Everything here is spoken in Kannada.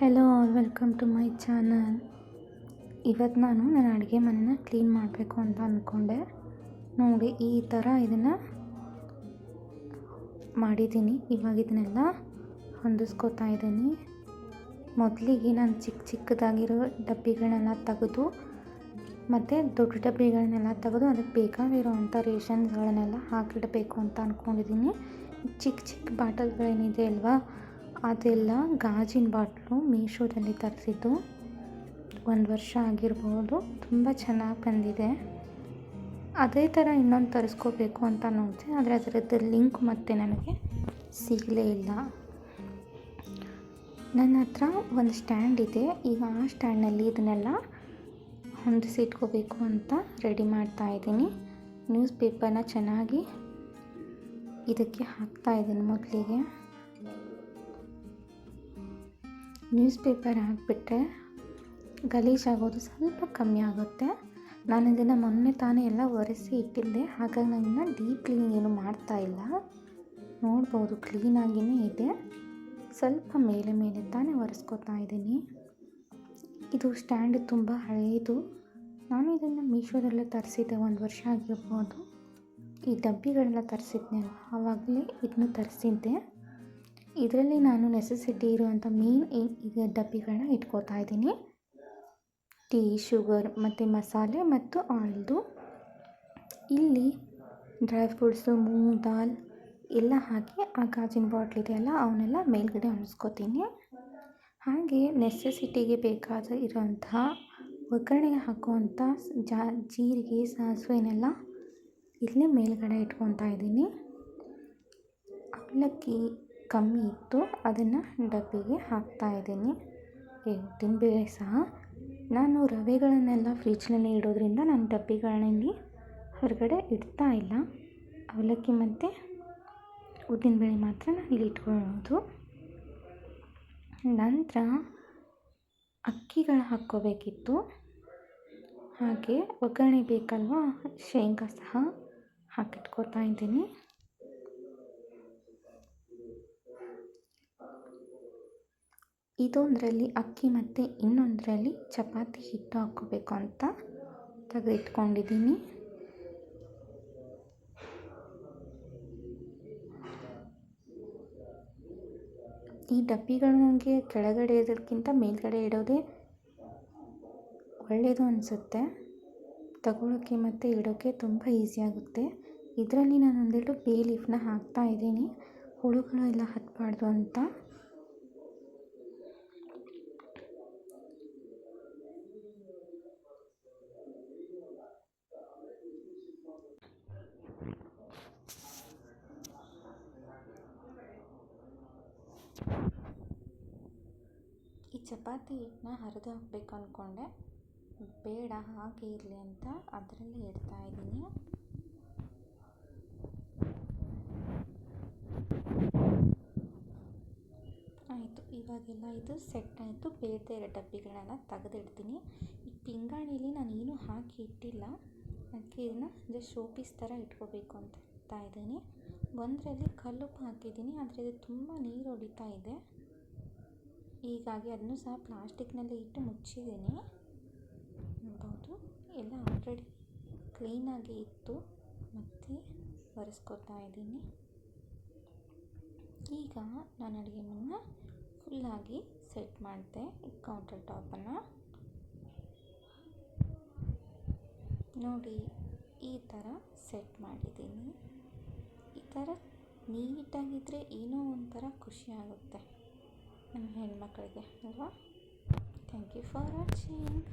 Hello all welcome to my channel ಇವತ್ತು ನಾನು ನನ್ನ ಅಡುಗೆ ಮನೆನ ಕ್ಲೀನ್ ಮಾಡಬೇಕು ಅಂತ ಅಂದ್ಕೊಂಡೆ ನೋಡಿ, ಈ ಥರ ಇದನ್ನು ಮಾಡಿದ್ದೀನಿ. ಇವಾಗ ಇದನ್ನೆಲ್ಲ ಹೊಂದಿಸ್ಕೋತಾ ಇದ್ದೀನಿ. ಮೊದಲಿಗೆ ನಾನು ಚಿಕ್ಕ ಚಿಕ್ಕದಾಗಿರೋ ಡಬ್ಬಿಗಳನ್ನೆಲ್ಲ ತೆಗೆದು, ಮತ್ತು ದೊಡ್ಡ ಡಬ್ಬಿಗಳನ್ನೆಲ್ಲ ತೆಗೆದು ಅದಕ್ಕೆ ಬೇಕಾಗಿರೋ ಅಂಥ ರೇಷನ್ಸ್ಗಳನ್ನೆಲ್ಲ ಹಾಕಿಡಬೇಕು ಅಂತ ಅಂದ್ಕೊಂಡಿದ್ದೀನಿ ಚಿಕ್ಕ ಚಿಕ್ಕ ಬಾಟಲ್ಗಳೇನಿದೆ ಅಲ್ವಾ? ಅದೆಲ್ಲ ಗಾಜಿನ ಬಾಟ್ಲು ಮೀಶೋದಲ್ಲಿ ತರಿಸಿದ್ದು ಒಂದು ವರ್ಷ ಆಗಿರ್ಬೋದು. ತುಂಬ ಚೆನ್ನಾಗಿ ಬಂದಿದೆ. ಅದೇ ಥರ ಇನ್ನೊಂದು ತರಿಸ್ಕೋಬೇಕು ಅಂತ ನೋಡಿದೆ. ಆದರೆ ಅದರದ್ದು ಲಿಂಕ್ ಮತ್ತೆ ನನಗೆ ಸಿಗಲೇ ಇಲ್ಲ. ನನ್ನ ಹತ್ರ ಒಂದು ಸ್ಟ್ಯಾಂಡ್ ಇದೆ. ಈಗ ಆ ಸ್ಟ್ಯಾಂಡ್ನಲ್ಲಿ ಇದನ್ನೆಲ್ಲ ಹೊಂದಿಸಿಟ್ಕೋಬೇಕು ಅಂತ ರೆಡಿ ಮಾಡ್ತಾ ಇದ್ದೀನಿ. ನ್ಯೂಸ್ ಪೇಪರ್ನ ಚೆನ್ನಾಗಿ ಇದಕ್ಕೆ ಹಾಕ್ತಾ ಇದ್ದೀನಿ ಮೊದಲಿಗೆ. ನ್ಯೂಸ್ ಪೇಪರ್ ಹಾಕಿಬಿಟ್ರೆ ಗಲೀಜಾಗೋದು ಸ್ವಲ್ಪ ಕಮ್ಮಿ ಆಗುತ್ತೆ. ನಾನು ಇದನ್ನು ಮೊನ್ನೆ ತಾನೇ ಎಲ್ಲ ಒರೆಸಿ ಇಟ್ಟಿದ್ದೆ. ಹಾಗಾಗಿ ನಾನು ಇನ್ನೂ ಡೀಪ್ ಕ್ಲೀನಿಂಗ್ ಏನು ಮಾಡ್ತಾ ಇಲ್ಲ. ನೋಡ್ಬೋದು ಕ್ಲೀನಾಗಿಯೇ ಇದೆ. ಸ್ವಲ್ಪ ಮೇಲೆ ಮೇಲೆ ತಾನೇ ಒರೆಸ್ಕೊತಾ ಇದ್ದೀನಿ. ಇದು ಸ್ಟ್ಯಾಂಡ್ ತುಂಬ ಹಳೆಯದು ನಾನು ಇದನ್ನು ಮೀಶೋದಲ್ಲೇ ತರಿಸಿದ್ದೆ, ಒಂದು ವರ್ಷ ಆಗಿರ್ಬೋದು. ಈ ಡಬ್ಬಿಗಳೆಲ್ಲ ತರಿಸಿದ್ನಲ್ಲ, ಆವಾಗಲೇ ಇದನ್ನು ತರಿಸಿದ್ದೆ. ಇದರಲ್ಲಿ ನಾನು ನೆಸೆಸಿಟಿ ಇರುವಂಥ ಮೇನ್ ಈಗ ಡಬ್ಬಿಗಳನ್ನ ಇಟ್ಕೋತಾ ಇದ್ದೀನಿ. ಟೀ ಶುಗರ್ ಮತ್ತು ಮಸಾಲೆ ಮತ್ತು ಆಯಿಲ್ದು. ಇಲ್ಲಿ ಡ್ರೈ ಫ್ರೂಟ್ಸು ಮೂಂಗ್ ದಾಲ್ ಎಲ್ಲ ಹಾಕಿ ಆ ಗಾಜಿನ ಬಾಟ್ಲ್ ಇದೆಯಲ್ಲ, ಅವನ್ನೆಲ್ಲ ಮೇಲ್ಗಡೆ ಹೊಲಿಸ್ಕೊತೀನಿ ಹಾಗೆ ನೆಸೆಸಿಟಿಗೆ ಬೇಕಾದ ಇರುವಂತಹ ಒಗ್ಗರಣೆಗೆ ಹಾಕುವಂಥ ಜಾ ಜೀರಿಗೆ ಸಾಸಿವೆನೆಲ್ಲ ಇಲ್ಲೇ ಮೇಲ್ಗಡೆ ಇಟ್ಕೊತಾ ಇದ್ದೀನಿ. ಅವಲಕ್ಕಿ ಕಮ್ಮಿ ಇತ್ತು, ಅದನ್ನು ಡಬ್ಬಿಗೆ ಹಾಕ್ತಾ ಇದ್ದೀನಿ. ಉದ್ದಿನಬೇಳೆ ಸಹ ನಾನು ರವೆಗಳನ್ನೆಲ್ಲ ಫ್ರಿಜ್ನಲ್ಲಿ ಇಡೋದ್ರಿಂದ ನಾನು ಡಬ್ಬಿಗಳಲ್ಲಿ ಹೊರಗಡೆ ಇಡ್ತಾ ಇಲ್ಲ. ಅವಲಕ್ಕಿ ಮತ್ತು ಉದ್ದಿನಬೇಳೆ ಮಾತ್ರ ನಾನು ಇಲ್ಲಿ ಇಟ್ಕೊಳ್ಳೋದು. ನಂತರ ಅಕ್ಕಿಗಳು ಹಾಕ್ಕೋಬೇಕಿತ್ತು. ಹಾಗೆ ಒಗ್ಗರಣೆ ಬೇಕಲ್ವ, ಶೇಂಗಾ ಸಹ ಹಾಕಿಟ್ಕೋತಾ ಇದ್ದೀನಿ. ಇದೊಂದರಲ್ಲಿ ಅಕ್ಕಿ ಮತ್ತು ಇನ್ನೊಂದರಲ್ಲಿ ಚಪಾತಿ ಹಿಟ್ಟು ಹಾಕ್ಕೋಬೇಕು ಅಂತ ತೆಗೆದಿಟ್ಕೊಂಡಿದ್ದೀನಿ. ಈ ಡಬ್ಬಿಗಳು ನನಗೆ ಕೆಳಗಡೆ ಇಡೋದಕ್ಕಿಂತ ಮೇಲ್ಗಡೆ ಇಡೋದೇ ಒಳ್ಳೆಯದು ಅನಿಸುತ್ತೆ. ತಗೊಳ್ಳೋಕ್ಕೆ ಮತ್ತು ಇಡೋಕ್ಕೆ ತುಂಬ ಈಸಿ ಆಗುತ್ತೆ. ಇದರಲ್ಲಿ ನಾನು ಒಂದೆರಡು ಬೇ ಲೀಫ್ನ ಹಾಕ್ತಾ ಇದ್ದೀನಿ. ಹುಳುಗಳು ಎಲ್ಲ ಹತ್ತಬಾರ್ದು ಅಂತ ಈ ಚಪಾತಿ ಹಿಟ್ಟನ್ನ ಹರಿದು ಹಾಕಬೇಕು ಅಂದ್ಕೊಂಡೆ ಬೇಡ, ಹಾಗೆ ಇರಲಿ ಅಂತ ಅದರಲ್ಲೇ ಇಡ್ತಾ ಇದ್ದೀನಿ. ಆಯಿತು, ಇವಾಗೆಲ್ಲ ಇದು ಸೆಟ್ ಆಯಿತು. ಬೇರೆ ಇರೋ ಡಬ್ಬಿಗಳನ್ನೆಲ್ಲ ತೆಗೆದಿಡ್ತೀನಿ. ಈ ಪಿಂಗಾಣಿಲಿ ನಾನು ಏನು ಹಾಕಿ ಇಟ್ಟಿಲ್ಲ. ಅದಕ್ಕೆ ಇದನ್ನು ಜಸ್ಟ್ ಶೋ ಪೀಸ್ ಥರ ಇಟ್ಕೋಬೇಕು ಅಂತ ಇಡ್ತಾ ಇದ್ದೀನಿ. ಒಂದರಲ್ಲಿ ಕಲ್ಲುಪ್ಪು ಹಾಕಿದ್ದೀನಿ. ಆದರೆ ಇದು ತುಂಬ ನೀರು ಹೊಡಿತಾ ಇದೆ. ಹೀಗಾಗಿ ಅದನ್ನು ಸಹ ಪ್ಲಾಸ್ಟಿಕ್ನಲ್ಲಿ ಇಟ್ಟು ಮುಚ್ಚಿದ್ದೀನಿ. ನೋಡ್ಬೋದು ಎಲ್ಲ ಆಲ್ರೆಡಿ ಕ್ಲೀನಾಗಿ ಇತ್ತು. ಮತ್ತೆ ಒರೆಸ್ಕೊತಾ ಇದ್ದೀನಿ. ಈಗ ನಾನು ಅಡುಗೆ ಮನೆನ ಫುಲ್ಲಾಗಿ ಸೆಟ್ ಮಾಡಿದೆ, ಈ ಕೌಂಟರ್ ಟಾಪನ್ನು ನೋಡಿ, ಈ ಥರ ಸೆಟ್ ಮಾಡಿದ್ದೀನಿ. ಈ ಥರ ನೀಟಾಗಿದ್ದರೆ ಏನೋ ಒಂಥರ ಖುಷಿ ಆಗುತ್ತೆ. ನಮ್ಮ ಹೆಣ್ಮಕ್ಕಳಿಗೆ ಅಲ್ವಾ? Thank you for watching